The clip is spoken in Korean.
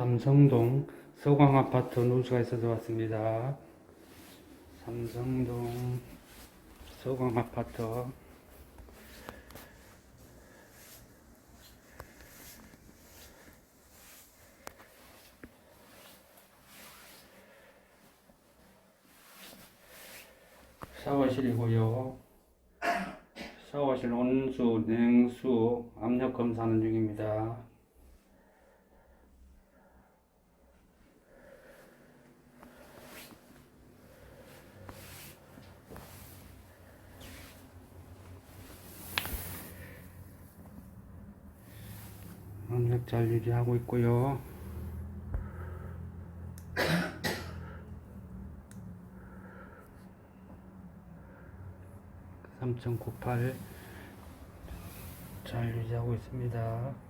삼성동 서광 아파트 누수가 있어서 왔습니다. 삼성동 서광 아파트 샤워실이고요. 샤워실 온수, 냉수, 압력 검사하는 중입니다. 압력 잘 유지하고 있고요. 삼9 9 8잘 유지하고 있습니다.